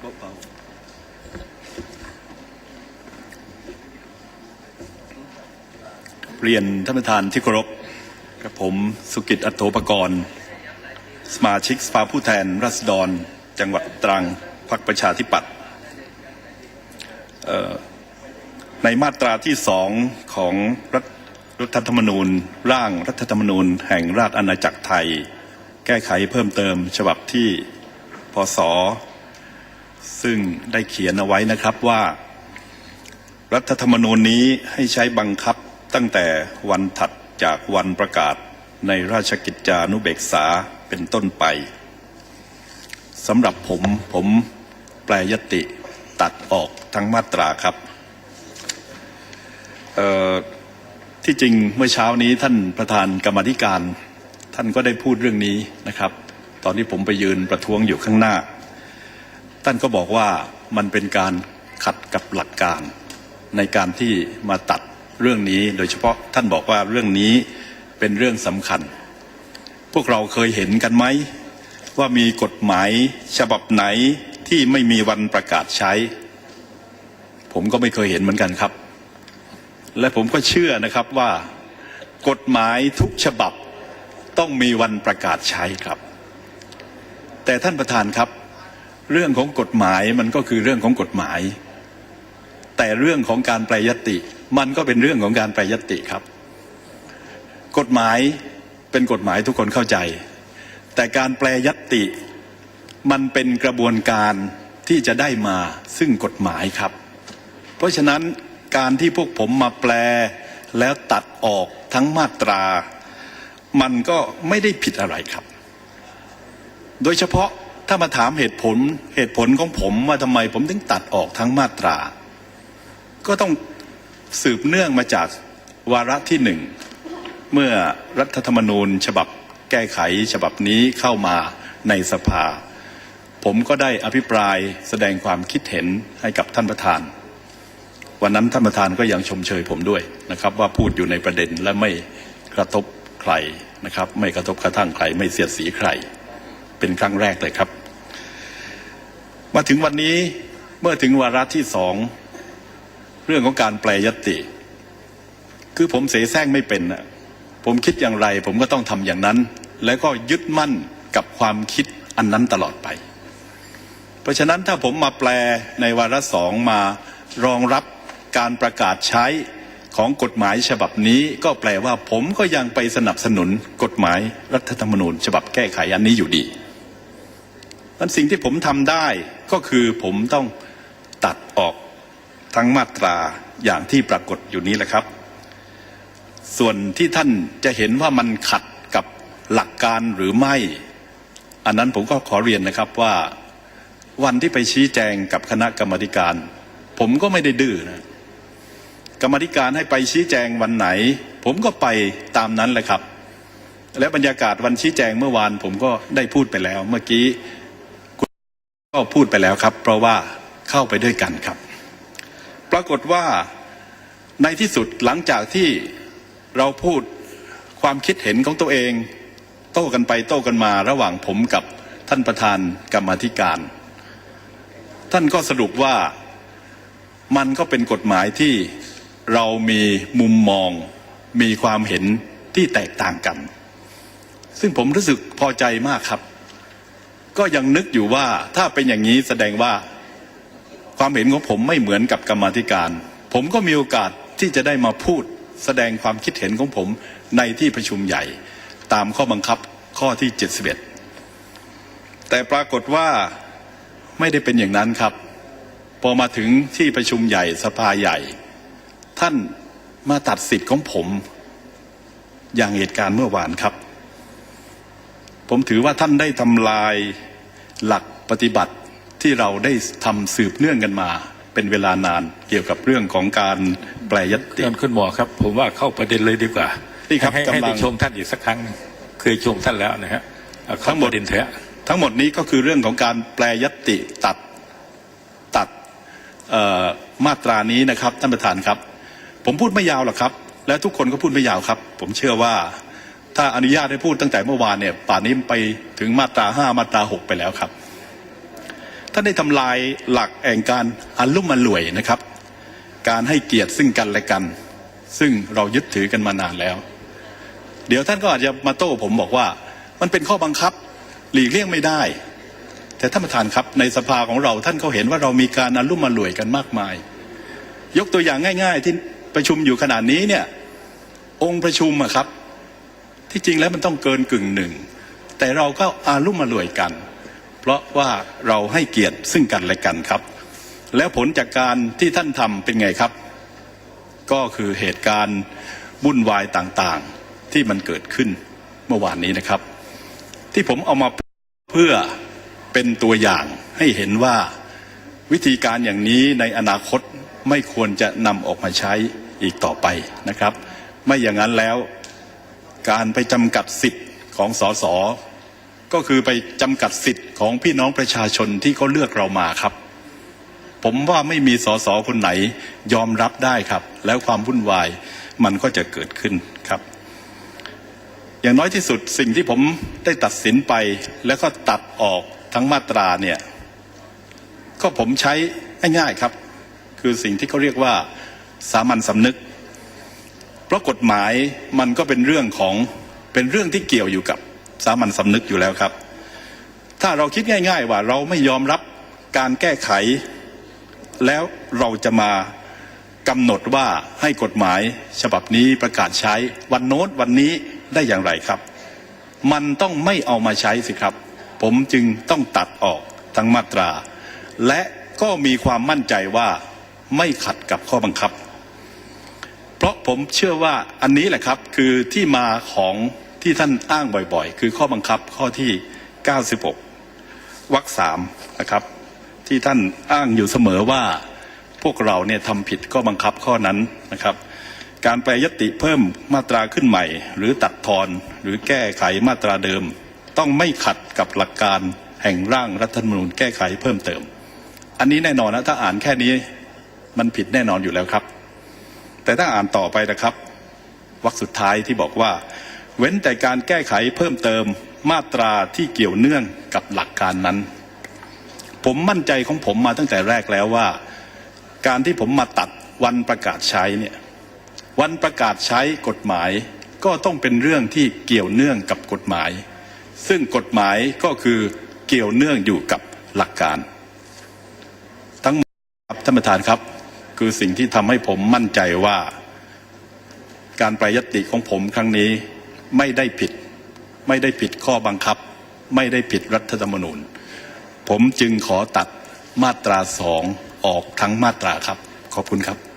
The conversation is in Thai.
เบาๆเรียนท่านประธานที่เคารพกับผมสุกิจอัตโธปกรณ์ สมาชิกสภาผู้แทนราษฎร จังหวัดตรังพรรคประชาธิปัตย์ในมาตราที่สองของรัฐรัฐธรรมนูญ ร่างรัฐธรรมนูญ แห่งราชอาณาจักรไทย แก้ไขเพิ่มเติมฉบับที่พศ ซึ่งได้เขียนเอาไว้นะครับว่า รัฐธรรมนูญนี้ให้ใช้บังคับตั้งแต่วันถัดจากวันประกาศในราชกิจจานุเบกษาเป็นต้นไปสำหรับผมผมแปลยติตัดออกทั้งมาตราครับที่จริงเมื่อเช้านี้ท่านประธานกรรมธิการ ท่านก็ได้พูดเรื่องนี้นะครับ ตอนที่ผมไปยืนประท้วงอยู่ข้างหน้า ท่านก็บอกว่ามันเป็นการขัดกับหลักการ ในการที่มาตัดเรื่องนี้ โดยเฉพาะท่านบอกว่าเรื่องนี้เป็นเรื่องสำคัญ พวกเราเคยเห็นกันไหม ว่ามีกฎหมายฉบับไหนที่ไม่มีวันประกาศใช้ ผมก็ไม่เคยเห็นเหมือนกันครับ และผมก็เชื่อนะครับว่า กฎหมายทุกฉบับต้องมีวันประกาศใช้ครับ แต่ท่านประธานครับ เรื่องของกฎหมายมันก็คือเรื่องของกฎหมาย แต่เรื่องของการแปรยติ มันก็เป็นเรื่องของการแปรยติครับ กฎหมายเป็นกฎหมายทุกคนเข้าใจ แต่การแปรยติมันเป็นกระบวนการที่จะได้มาซึ่งกฎหมายครับ เพราะฉะนั้นการที่พวกผมมาแปลแล้วตัดออกทั้งมาตรา มันก็ไม่ได้ผิดอะไรครับ โดยเฉพาะ ถ้ามาถามเหตุผลเหตุผลของผมว่าทำไมผมถึงตัดออกทั้งมาตรา ก็ต้องสืบเนื่องมาจากวาระที่หนึ่ง เมื่อรัฐธรรมนูญ ฉบับแก้ไขฉบับนี้เข้ามาในสภา ผมก็ได้อภิปรายแสดงความคิดเห็นให้กับท่านประธาน วันนั้นท่านประธานก็ยังชมเชยผมด้วยนะครับว่าพูดอยู่ในประเด็นและไม่กระทบใครนะครับ ไม่กระทบกระทั่งใคร ไม่เสียดสีใคร เป็นครั้งแรกเลยครับ มาถึงวันนี้เมื่อถึงวาระที่สองเรื่องของการแปลยติ คือผมเสแสร้งไม่เป็นนะผมคิดอย่างไร ผมก็ต้องทำอย่างนั้น แล้วก็ยึดมั่นกับความคิดอันนั้นตลอดไป เพราะฉะนั้นถ้าผมมาแปลในวาระสองมารองรับการประกาศใช้ของกฎหมายฉบับนี้ก็แปลว่าผมก็ยังไปสนับสนุนกฎหมายรัฐธรรมนูญ ฉบับแก้ไขอันนี้อยู่ดี นั้นสิ่งที่ผมทำได้ก็คือผมต้องตัดออกทั้งมาตราอย่างที่ปรากฏอยู่นี้แหละครับ ส่วนที่ท่านจะเห็นว่ามันขัดกับหลักการหรือไม่ อันนั้นผมก็ขอเรียนนะครับว่าวันที่ไปชี้แจงกับคณะกรรมการ ผมก็ไม่ได้ดื้อนะกรรมการให้ไปชี้แจงวันไหน ผมก็ไปตามนั้นแหละครับ และบรรยากาศวันชี้แจงเมื่อวานผมก็ได้พูดไปแล้ว เมื่อกี้ ก็พูดไปแล้วครับ เพราะว่าเข้าไปด้วยกันครับ ปรากฏว่าในที่สุดหลังจากที่เราพูดความคิดเห็นของตัวเอง โต้กันไปโต้กันมาระหว่างผมกับท่านประธานกรรมธิการ ท่านก็สรุปว่ามันก็เป็นกฎหมายที่เรามีมุมมอง มีความเห็นที่แตกต่างกัน ซึ่งผมรู้สึกพอใจมากครับ ก็ยังนึกอยู่ว่าถ้าเป็นอย่างนี้แสดงว่าความเห็นของผมไม่เหมือนกับกรรมธิการ ผมก็มีโอกาสที่จะได้มาพูดแสดงความคิดเห็นของผมในที่ประชุมใหญ่ ตามข้อบังคับข้อที่ 71 แต่ปรากฏว่าไม่ได้เป็นอย่างนั้นครับ พอมาถึงที่ประชุมใหญ่สภาใหญ่ ท่านมาตัดสิทธิ์ของผม อย่างเหตุการณ์เมื่อวานครับ ผมถือว่าท่านได้ทำลายหลักปฏิบัติที่เราได้ทำสืบเนื่องกันมา เป็นเวลานานเกี่ยวกับเรื่องของการแปลยติท่านคุณหมอครับ ผมว่าเข้าประเด็นเลยดีกว่านี่ครับให้ให้กำลังได้ชมท่านอีกสักครั้งหนึ่งเคยชมท่านแล้วนะฮะเอาเข้าทั้งหมดประเด็นเถอะทั้งหมดนี้ก็คือเรื่องของการแปลยติตัดตัดเอ่อมาตรานี้นะครับท่านประธานครับ ผมพูดไม่ยาวหรอกครับ และทุกคนก็พูดไม่ยาวครับ ผมเชื่อว่า ถ้าอนุญาตให้พูดตั้งแต่เมื่อวานเนี่ย ป่านนี้ไปถึงมาตราห้ามาตราหกไปแล้วครับถ้านได้ทำลายหลักแห่งการอันลุ่มอันรวยนะครับ การให้เกียรติซึ่งกันและกัน ซึ่งเรายึดถือกันมานานแล้ว เดี๋ยวท่านก็อาจจะมาโต้ผมบอกว่า มันเป็นข้อบังคับ หลีกเลี่ยงไม่ได้ แต่ท่านประธานครับในสภาของเราท่านก็เห็นว่าเรามีการอันลุ่มอันรวยกันมากมาย ยกตัวอย่างง่าย ๆ ที่ประชุมอยู่ขนาดนี้เนี่ย องค์ประชุมอะครับ ที่จริงแล้วมันต้องเกินกึ่งหนึ่ง แต่เราก็อารุ่มมารวยกัน เพราะว่าเราให้เกียรติซึ่งกันและกันครับ แล้วผลจากการที่ท่านทำเป็นไงครับ ก็คือเหตุการณ์วุ่นวายต่างๆที่มันเกิดขึ้นเมื่อวานนี้นะครับ ที่ผมเอามาเพื่อเป็นตัวอย่างให้เห็นว่าวิธีการอย่างนี้ในอนาคตไม่ควรจะนำออกมาใช้อีกต่อไปนะครับ ไม่อย่างนั้นแล้ว การไปจำกัดสิทธิ์ของสสก็คือไปจำกัดสิทธิ์ของพี่น้องประชาชนที่เขาเลือกเรามาครับ ผมว่าไม่มีสสคนไหนยอมรับได้ครับ แล้วความวุ่นวายมันก็จะเกิดขึ้นครับ อย่างน้อยที่สุดสิ่งที่ผมได้ตัดสินไป แล้วก็ตัดออกทั้งมาตราเนี่ย ก็ผมใช้ง่ายๆครับ คือสิ่งที่เขาเรียกว่าสามัญสำนึก เพราะกฎหมายมันก็เป็นเรื่องของเป็นเรื่องที่เกี่ยวอยู่กับสามัญสำนึกอยู่แล้วครับ ถ้าเราคิดง่าย ๆ ว่าเราไม่ยอมรับการแก้ไข แล้วเราจะมากำหนดว่าให้กฎหมายฉบับนี้ประกาศใช้วันโน้นวันนี้ได้อย่างไรครับ มันต้องไม่เอามาใช้สิครับ ผมจึงต้องตัดออกทั้งมาตรา และก็มีความมั่นใจว่าไม่ขัดกับข้อบังคับ ราะผมเชื่อว่าอันนี้แหละครับคือที่มาของที่ท่านอ้างบ่อยๆ คือข้อบังคับข้อที่ 96วรรคสามนะครับ ที่ท่านอ้างอยู่เสมอว่าพวกเราเนี่ยทำผิดข้อบังคับข้อนั้นนะครับ การแปรยติเพิ่มมาตราขึ้นใหม่ หรือตัดทอนหรือแก้ไขมาตราเดิม ต้องไม่ขัดกับหลักการแห่งร่างรัฐธรรมนูญแก้ไขเพิ่มเติม อันนี้แน่นอนนะถ้าอ่านแค่นี้มันผิดแน่นอนอยู่แล้วครับ แต่ถ้าอ่านต่อไปนะครับวรรคสุดท้ายที่บอกว่า เว้นแต่การแก้ไขเพิ่มเติมมาตราที่เกี่ยวเนื่องกับหลักการนั้น ผมมั่นใจของผมมาตั้งแต่แรกแล้วว่า การที่ผมมาตัดวันประกาศใช้เนี่ยวันประกาศใช้กฎหมายก็ต้องเป็นเรื่องที่เกี่ยวเนื่องกับกฎหมาย ซึ่งกฎหมายก็คือเกี่ยวเนื่องอยู่กับหลักการ ทั้งหมดครับท่านประธานครับ คือสิ่งที่ทำให้ผมมั่นใจว่า การประยตติของผมครั้งนี้ไม่ได้ผิด ไม่ได้ผิดข้อบังคับ ไม่ได้ผิดรัฐธรรมนูญ ผมจึงขอตัดมาตราสองออกทั้งมาตราครับ ขอบคุณครับ